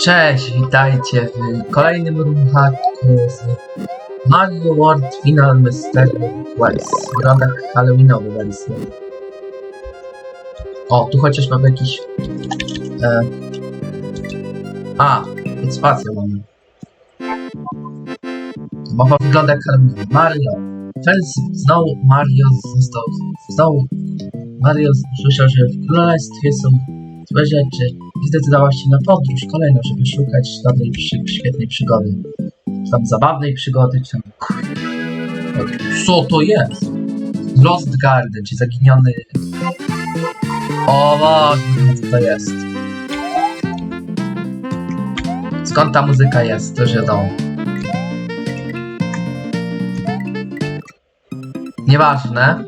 Cześć, witajcie w kolejnym runhaku z Mario World Final Mystery Quest w rodach Halloweenowych wersji. O, tu chociaż mamy jakiś... E... A, pod spacją mamy. Mowa wygląda jak. Mario. Teraz znowu Mario został... Znowu Mario słyszał, że w królestwie są złe rzeczy i zdecydował się na podróż kolejną, żeby szukać przy, świetnej przygody. Czy tam zabawnej przygody, czy tam... Co to jest? Lost Garden, czy zaginiony... O Boże, co to jest? Skąd ta muzyka jest, to wiadomo. Nieważne.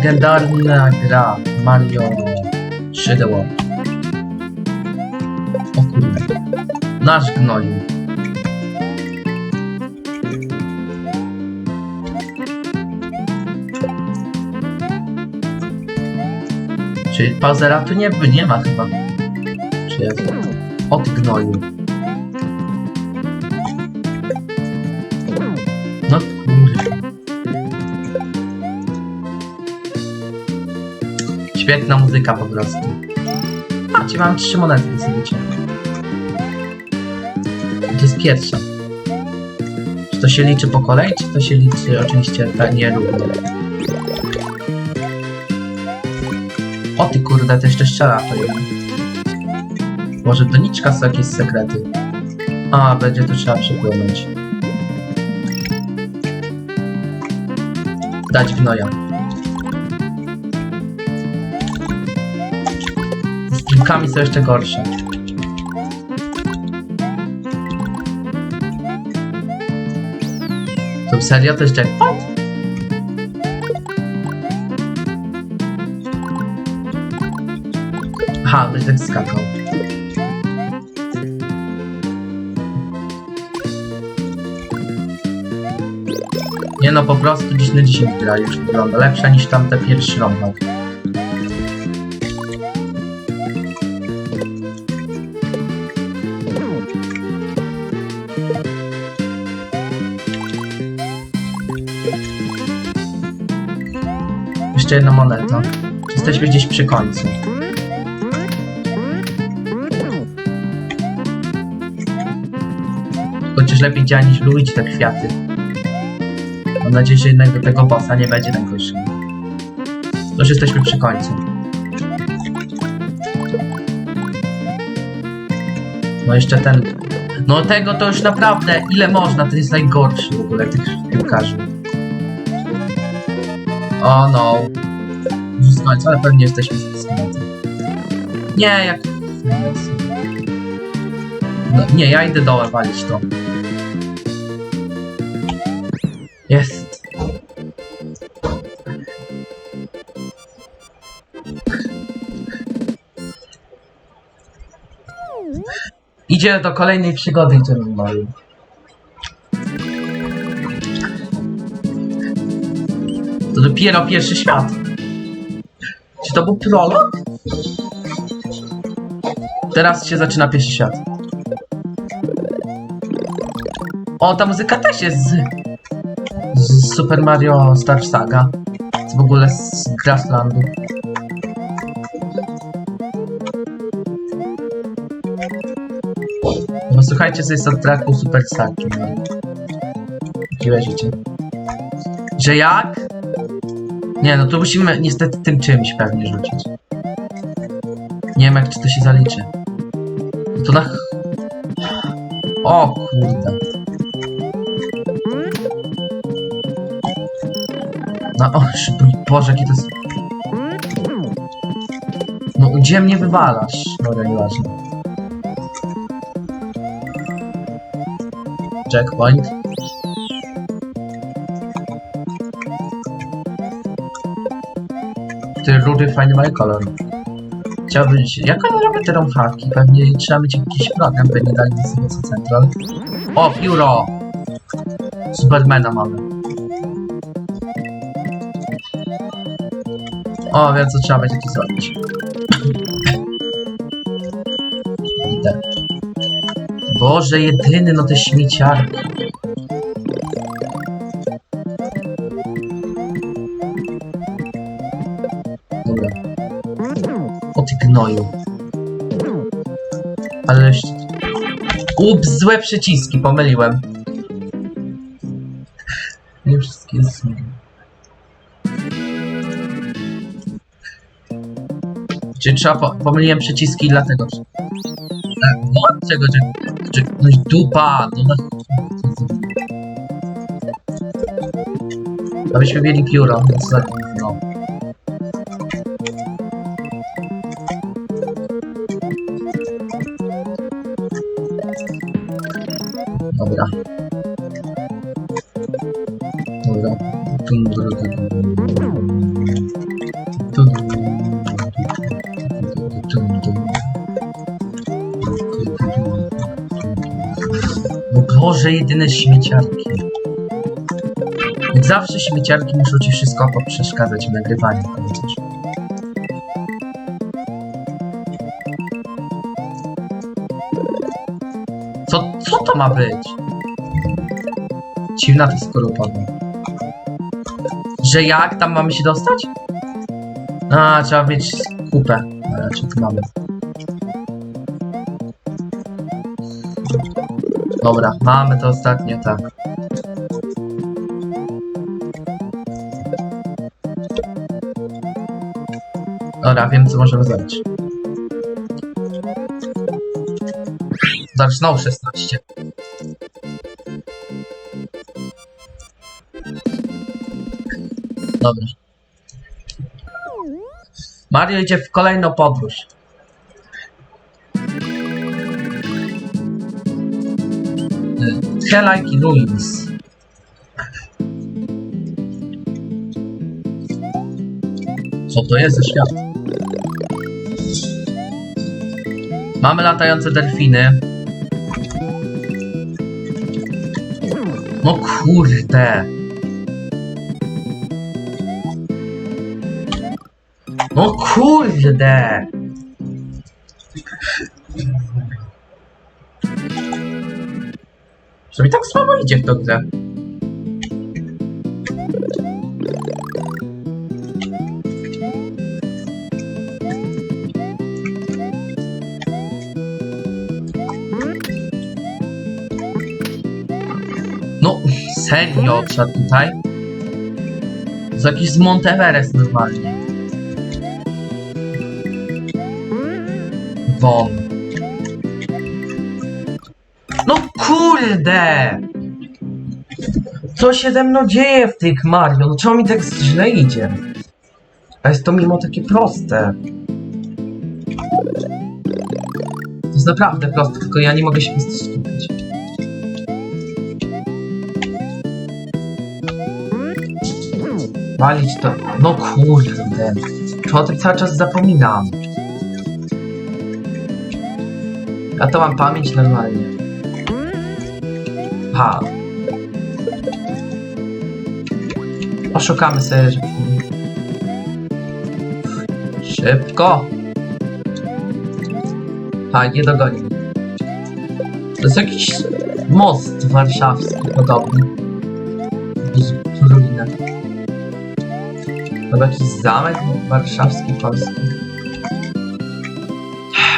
Legendarna gra Mario 3D World. O kurde. Nasz gnoju. Czyli pauzera tu nie, nie ma chyba. Czy jest? Od gnoju. Świetna muzyka po prostu. Ci mam trzy monety, wiecie. To jest pierwsza. Czy to się liczy po kolei, czy to się liczy oczywiście ta nierówno? O ty kurde, to jeszcze strzela to jeden. Może doniczka są jakieś sekrety. A, będzie tu trzeba przepłynąć. Dać. Z piłkami są jeszcze gorsze. To serio to jest jackpot? Aha, będzie tak skakał. Nie no, po prostu 10 na 10 gra już wygląda. Lepsza niż tamte pierwszy rąbak. Jeszcze jedna moneta. Jesteśmy gdzieś przy końcu. Chociaż lepiej działa niż lubić te kwiaty. Mam nadzieję, że jednak tego bossa nie będzie najgorszy. To już jesteśmy przy końcu. No jeszcze ten... No tego to już naprawdę, ile można, to jest najgorszy w ogóle tych piłkarzy. O no. Końca, ale pewnie jesteśmy z końca. Nie, jak... No, nie, ja idę dołem walić to. Jest. Idzie do kolejnej przygody, którą mamy. To dopiero pierwszy świat. Czy to był prolog? Teraz się zaczyna pierwszy świat. O, ta muzyka też jest z, z Super Mario Star Saga. Z w ogóle z Grasslandu. No słuchajcie sobie soundtracku Super Sagi. Dziwne życie. Że jak? Nie, no to musimy niestety tym czymś pewnie rzucić. Nie wiem jak czy to się zaliczy. No to na... O kurde. No o, Boże, jakie to jest... No gdzie mnie wywalasz? Dobra, nieważne. Checkpoint. Ty rudy fajny mają kolor. Chciałbym. Jak oni robią te romhaki? Pewnie trzeba mieć jakiś program, by nie dali sobie co central. O, pióro! Supermana mamy. O, wiem co trzeba będzie tu zrobić. Boże, jedyny, no te śmieciarki. Gnoju. Ale jeszcze... Ups, złe przyciski, pomyliłem. Nie wszystkie są. Czy trzeba po, pomyliłem przyciski dlatego, że... Tak, no, czego, że... że i dupa, no na... Abyśmy mieli pióro, więc Dobra. Dobra. No Boże, jedyne śmieciarki. Jak zawsze śmieciarki muszą ci wszystko poprzeszkadzać w nagrywaniu. pamiętasz? Ma być? Dziwna to skorupowa. Że jak tam mamy się dostać? A, trzeba mieć kupę. A, czy tu mamy? Dobra, mamy to ostatnie, tak. Dobra, wiem co możemy zrobić. Zaczną 16. Dobra. Mario idzie w kolejną podróż. Hellike Ruins. Co to jest za świat? Mamy latające delfiny. No kurde. No kurde. Że mi tak słabo idzie w to grę. No, serio, trzeba tutaj? To jakiś z Monteverest normalnie. No kurde! Co się ze mną dzieje w tych Mario? No czemu mi tak źle idzie? A jest to mimo takie proste. To jest naprawdę proste, tylko ja nie mogę się skupić. Walić to. No kurde. To o tym cały czas zapominam. Ja to mam pamięć normalnie. Ha. Oszukamy sobie, że... Szybko! Ha, nie dogoni. To jest jakiś most warszawski podobny. Z ruinę. To jakiś zamek warszawski, polski.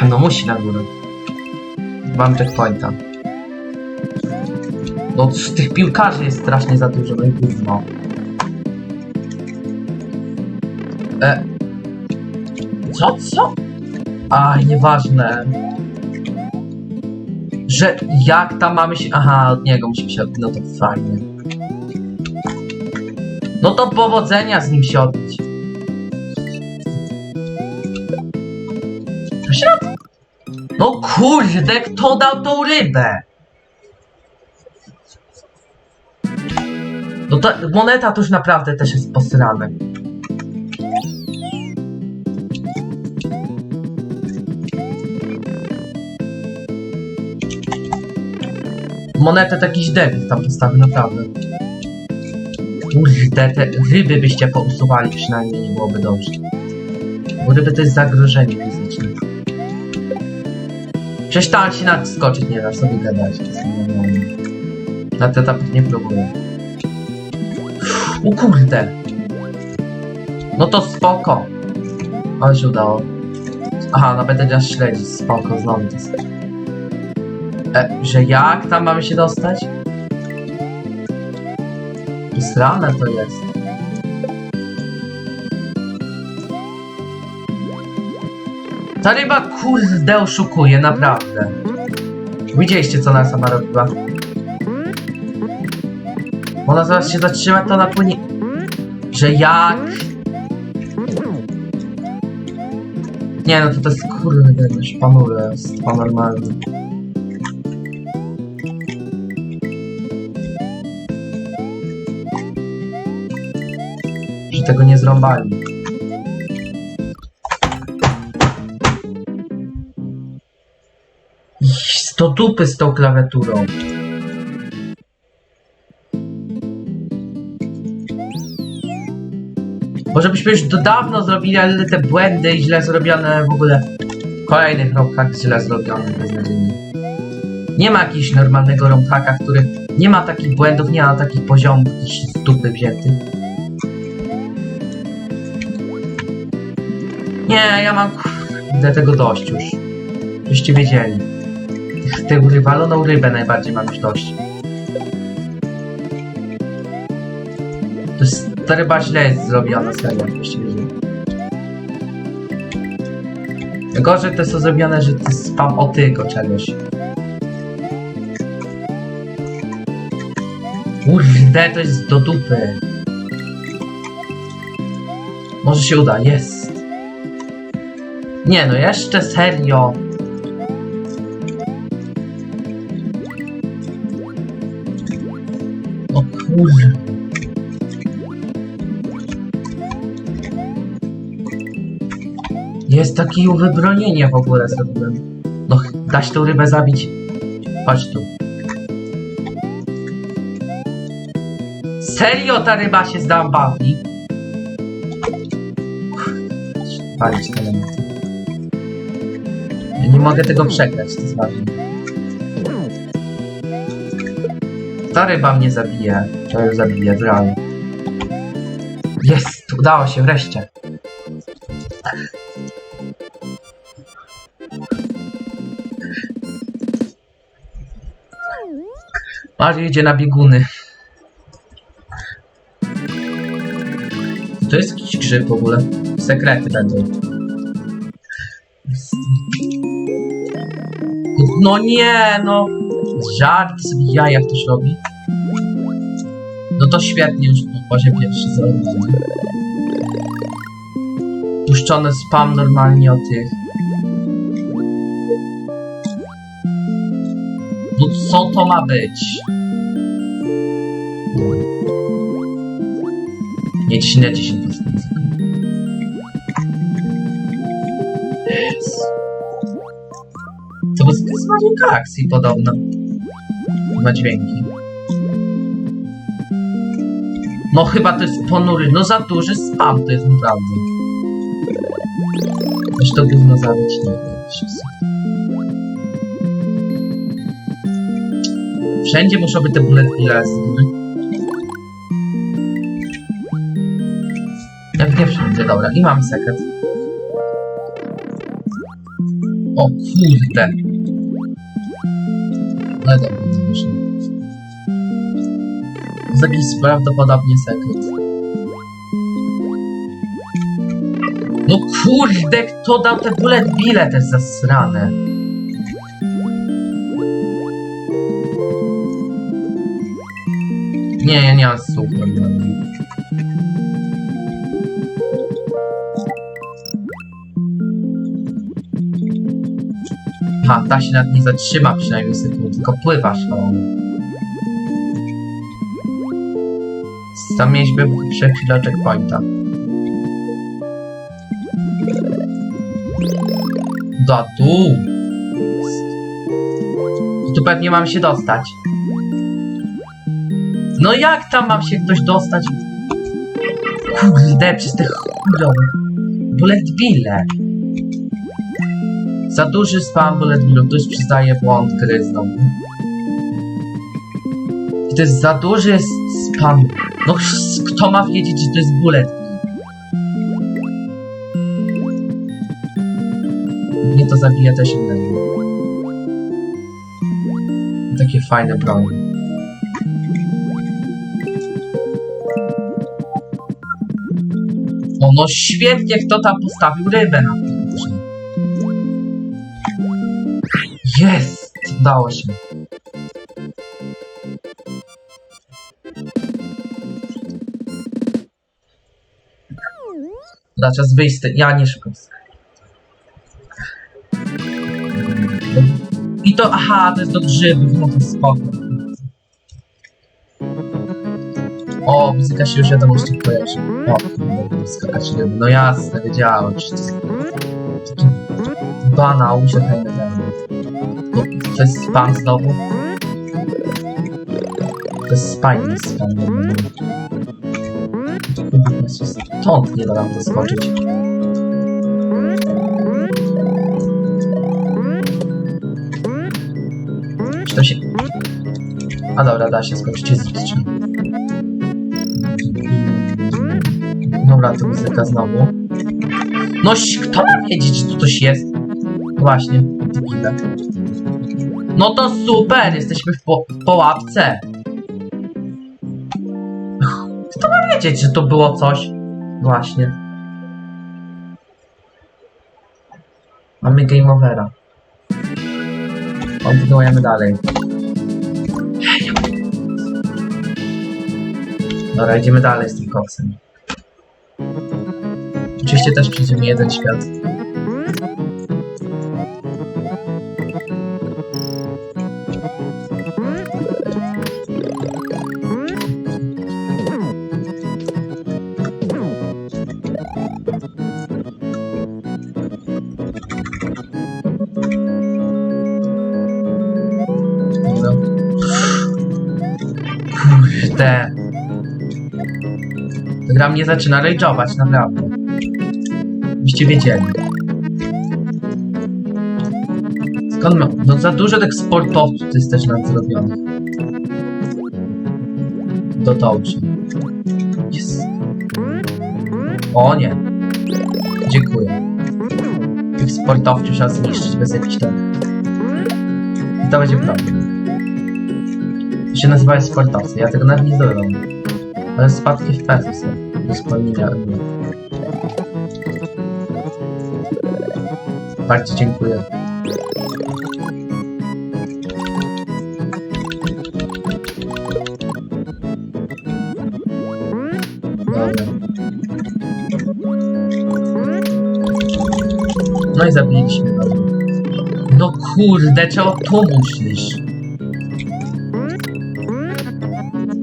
No musi na górę. Mam checkpointa. No z tych piłkarzy jest strasznie za dużo, no i gówno. E. Co, co? A, nieważne. Że jak tam mamy się... Aha, od niego musimy się odbić, no to fajnie. No to powodzenia z nim się odbić. Kurde, kto dał tą rybę? No ta moneta to już naprawdę też jest posrane. Monetę to jakiś debil tam postawił, naprawdę. Kurde, te ryby byście pousuwali przynajmniej, nie byłoby dobrze. Bo ryby to jest zagrożenie fizyczne. Przecież tam się nadskoczyć nie da, sobie gadać. Na te etapy nie próbuję. O kurde! No to spoko. Ale się udało. Aha, no będę nas śledzić, spoko, znowu to jest. E, że jak tam mamy się dostać? Srane to jest. Ta ryba kurde oszukuje, naprawdę. Widzieliście co ona sama robiła? Ona zaraz się zatrzyma, to ona płynie... Że jak? Nie no, to to jest kurde, już panule, jest pan normalny. Że tego nie zrąbali. Do dupy z tą klawiaturą. Może byśmy już do dawno zrobili, ale te błędy źle zrobione w ogóle kolejnych romkach źle zrobione beznadziejnie. Nie ma jakiegoś normalnego romhaka, który nie ma takich błędów, nie ma takich poziomów z dupy wziętych. Nie, ja mam kurde tego dość już. Żeście wiedzieli. Tę wywaloną rybę najbardziej mam już dość. To jest, ta ryba źle jest zrobiona, serio, żeście wiedzieli. Gorzej to jest zrobione, że to jest spam o tylko czegoś. Kurde, to jest do dupy. Może się uda, jest. Nie no, jeszcze serio. Jest takie wybronienie w ogóle zrobiłem. No, ch- dać tą rybę zabić. Chodź tu. Serio ta ryba się zabawi? Palić elementy. Ja nie mogę tego przegrać, to jest. Ta ryba mnie zabije. Ją zabije, realnie. Jest! Udało się, wreszcie. Mario idzie na bieguny. To jest jakiś grzyb w ogóle. Sekrety będą. No nie, no. Żart sobie jaja ktoś robi. To świetnie już po poziom pierwszy zrobiony. Puszczony spam normalnie o tych. No co to ma być? Nie 10 na 10 to jest Yes. To jest z Mario akcji podobno. Ma dźwięki. No chyba to jest ponury, no za duży spam to jest naprawdę. Coś to gówno zabić nie wiem. Wszędzie muszą być te bullet góry. Jak nie wszędzie, dobra. I mamy sekret. O kurde. No dobra, jakiś prawdopodobnie sekret. No kurde, kto dał te bullet bille te zasrane? Nie, ja nie mam normalnie. Ha, ta się nawet nie zatrzyma przynajmniej sekundę, tylko pływasz o. Tam mieliśmy przed chwilą checkpointa. Do tu. Tu pewnie mam się dostać. No jak tam mam się ktoś dostać? Kurde, przez te chujowe. Bullet bille. Za duży spam bullet billu. Ktoś przyznaje błąd gry znowu. To jest za duży spam. No kto ma wiedzieć, że to jest bullet? Mnie to zabija też innego. Takie fajne bronie. O, no świetnie, kto tam postawił rybę na tym. Jest! Udało się. Wyjść z tej... Ja nie szukam. I to, aha, to jest do grzybów, no to spoko. O, muzyka się już wiadomości kojarzy. O, skakać ryby. No jasne, wiedziałem, że to jest banał, że hejmy To jest spam znowu. To jest spajny spam. Kurde, Stąd nie da nam to skoczyć. Czy to się... A dobra, da się skoczyć, jest licznie. Dobra, to muzyka znowu. No, kto ma wiedzieć, tu coś jest? Właśnie. No to super, jesteśmy w po, po łapce. Kto ma wiedzieć, że to było coś? Właśnie. Mamy game overa. Kontynuujemy dalej. Dobra, idziemy dalej z tym koksem. Oczywiście też przyjdzie mi jeden świat. Mnie zaczyna rage'ować, naprawdę. Byście wiedzieli. Skąd ma... No za dużo tak sportowców jest też nam zrobionych. Dobrze. Jest. O nie. Dziękuję. Tych sportowców trzeba zniszczyć bez jakichś tam... I to będzie problem. To się nazywa sportowcy, ja tego nawet nie zrobię. Ale spadki w pesu są. Spełnienia. Bardzo dziękuję. No i zabiliśmy. No kurde, czego tu musisz?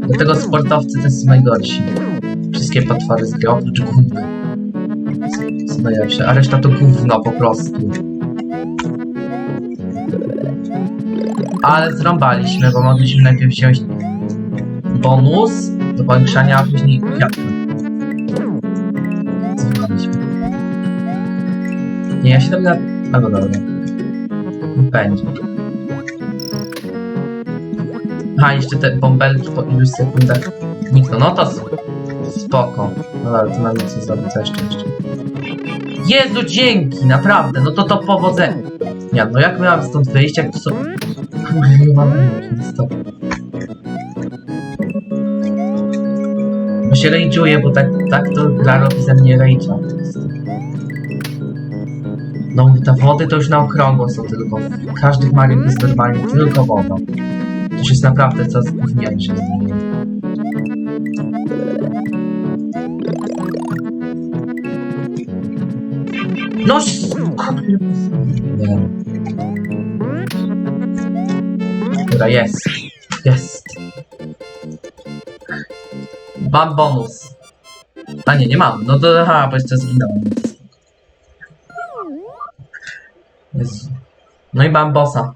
Dlatego sportowcy to są najgorsi. Wszystkie potwory z gry, oprócz gówna. Są najlepsze, a reszta to gówno po prostu. Ale zrąbaliśmy, bo mogliśmy najpierw wziąć bonus do powiększania, a później kwiatka. Zrąbaliśmy. Nie, ja się tam na... Albo dobra. Będzie. A, jeszcze te bąbelki po iluś sekundach znikną. No to s- spoko. No ale to mamy co zrobić, co jeszcze jeszcze. Jezu, dzięki, naprawdę, no to to powodzenie. Nie, no jak miałem stąd wyjść, jak to są... Kurde, nie mam stop. Bo się rage'uję, bo tak, tak to gra robi ze mnie rage'a. No, te wody to już na okrągło są tylko. W każdych Mario jest normalnie tylko woda. To już jest naprawdę co zgówniańsze. No, sz- kurde. Nie. Dobra, jest. Jest. Mam bonus. A nie, nie mam. No to aha, bo jeszcze zginąłem. Jezu. No i mam bossa.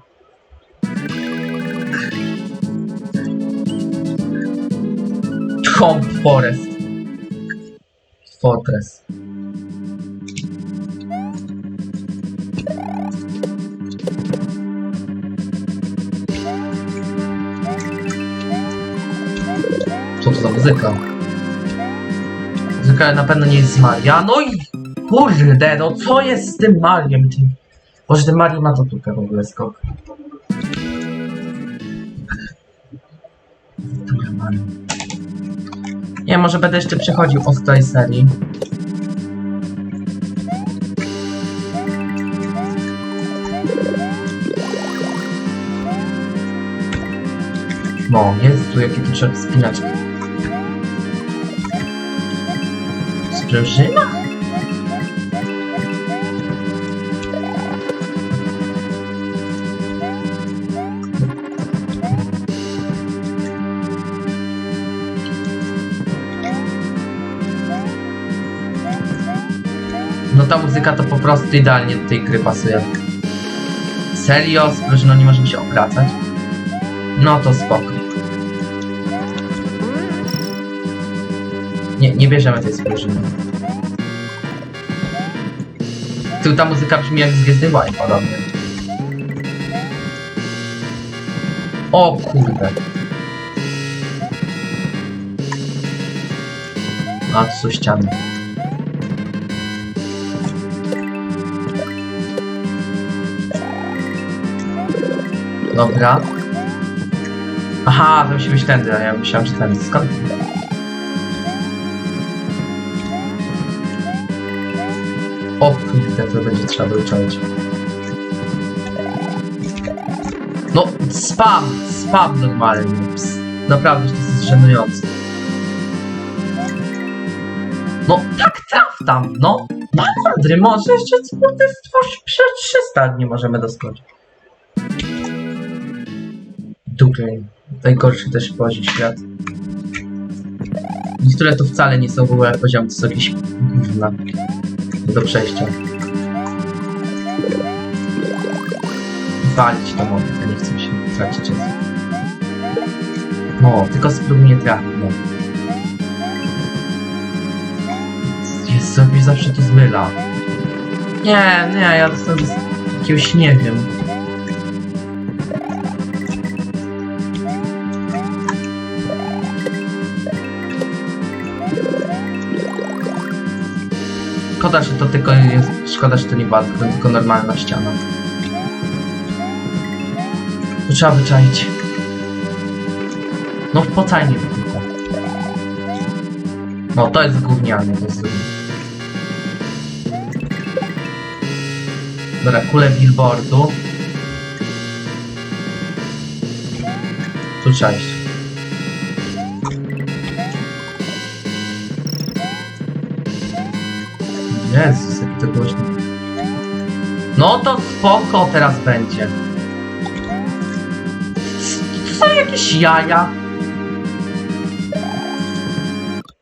Swamp Forest. Fortress. Muzyka? Muzyka na pewno nie jest z Maria. No i kurde, no co jest z tym Mariem? Tym? Boże, ten Mario ma tutaj w ogóle skok. Mario. Nie, może będę jeszcze przechodził od tej serii. No, jest tu jakie tu trzeba wspinać. Sprężyna? No ta muzyka to po prostu idealnie do tej gry pasuje. Serio? Sprężyną nie możemy się obracać? No to spoko. Nie, nie bierzemy tej sprężyny. Tu ta muzyka brzmi jak z Gwiezdny Wojn podobnie. O kurde. A są ściany. Dobra. Aha, to musi być tędy, a ja myślałem, że tędy. Skąd? O kurde, to będzie trzeba wyczaić. No, spam! Spam normalnie. Ps. Naprawdę, to jest żenujące. No, tak traf tam, no! Madry, może jeszcze kurde stworzyć przed 300 nie możemy doskoczyć. Dublin. Najgorszy też poziom świat. Niektóre to wcale nie są w ogóle poziomy, to są jakieś gówna do przejścia. Walić to mogę, nie chcę się tracić. No, tylko spróbuj nie trafić, no. Jest sobie zawsze to zmyla. Nie, nie, ja dostałem z jakiegoś nie wiem. Szkoda, że to tylko jest. Szkoda, że to nie to tylko normalna ściana. To trzeba wyczaić. No w pocajnie. No to jest jest trudne. Dobra, kulę billboardu. Tu trzeba Jezus, jaki to głośno. No to spoko teraz będzie. Co jakieś jaja?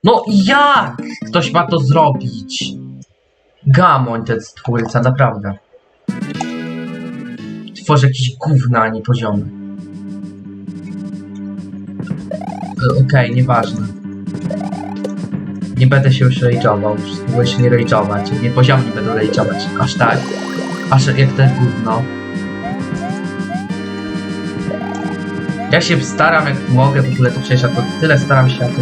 No jak ktoś ma to zrobić? Gamoń ten stwórca, naprawdę. Tworzy jakieś gówna, a nie poziomy. E, Okej, nieważne. Nie będę się już rage'ował, już się nie rage'ować. Nie poziomy będę rage'ować, aż tak. Aż jak to gówno. Ja się staram jak mogę w ogóle to przejść, a to tyle staram się, a to...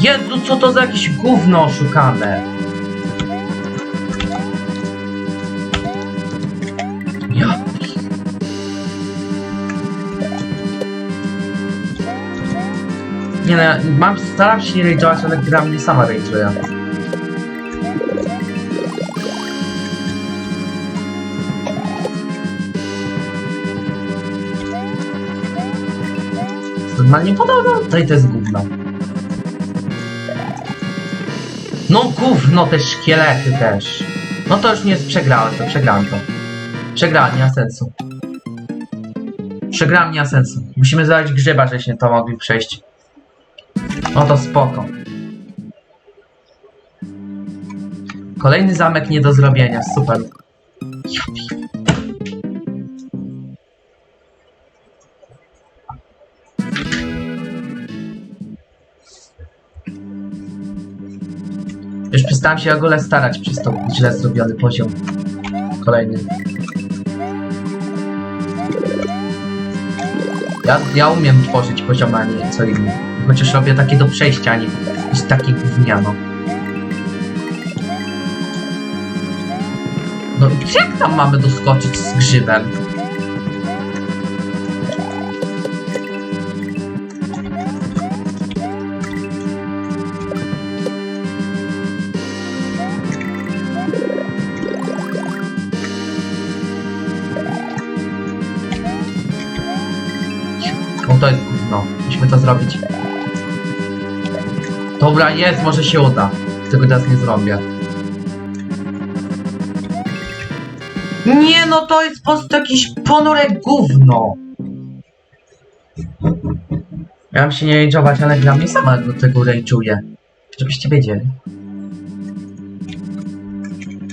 Jezu, co to za jakieś gówno oszukane! Nie no, ja mam, staram się nie rage'ować, ale gra mnie sama rage'uje. Normalnie podoba, tutaj to jest gówno. No gówno, te szkielety też. No to już nie jest przegrałem, to przegrałem to. Przegrałem, nie ma sensu. Przegrałem, nie ma sensu. Musimy znaleźć grzyba, żeśmy to mogli przejść. No to spoko. Kolejny zamek nie do zrobienia, super. Już przestałem się w ogóle starać przez to źle zrobiony poziom. Kolejny. Ja, ja umiem tworzyć poziomy, a nie co inne. Chociaż robię takie do przejścia, nie jest takie gówniano. No i jak tam mamy doskoczyć z grzybem? O, to jest gówno. Musimy to zrobić. Dobra, jest, może się uda. Tego teraz nie zrobię. Nie no, to jest po prostu jakieś ponure gówno. Miałem się nie rage'ować, ale gra mnie sama do tego rage'uje. Żebyście wiedzieli.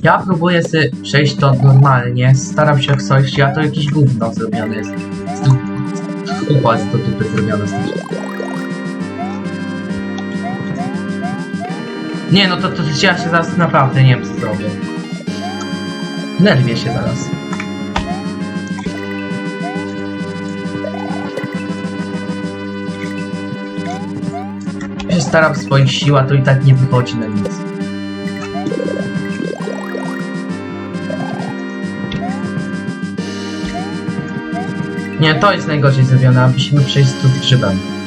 Ja próbuję sobie przejść to normalnie, staram się coś, a to jakieś gówno zrobione jest. Z du- Kupa jest do dupy zrobiona z. Nie no, to, to ja się zaraz naprawdę nie wiem co zrobię. Nerwię się zaraz. Ja się staram swoich sił, to i tak nie wychodzi na nic. Nie, to jest najgorzej zrobione, musimy przejść tu z grzybem.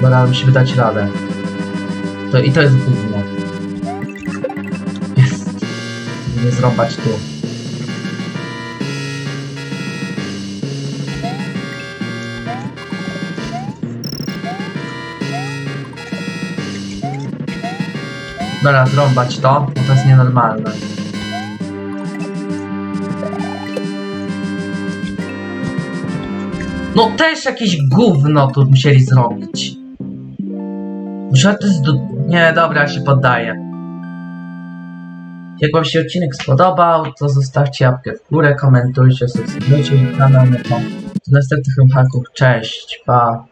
Dobra, musimy dać radę. To, I to jest gówno. Jest. Nie zrąbać tu. Dobra, zrąbać to, bo to jest nienormalne. No też jakieś gówno tu musieli zrobić. Jest do... Nie, dobra, się poddaję. Jak wam się odcinek spodobał, to zostawcie łapkę w górę, komentujcie, subskrybujcie kanał, do następnych haków, cześć, pa.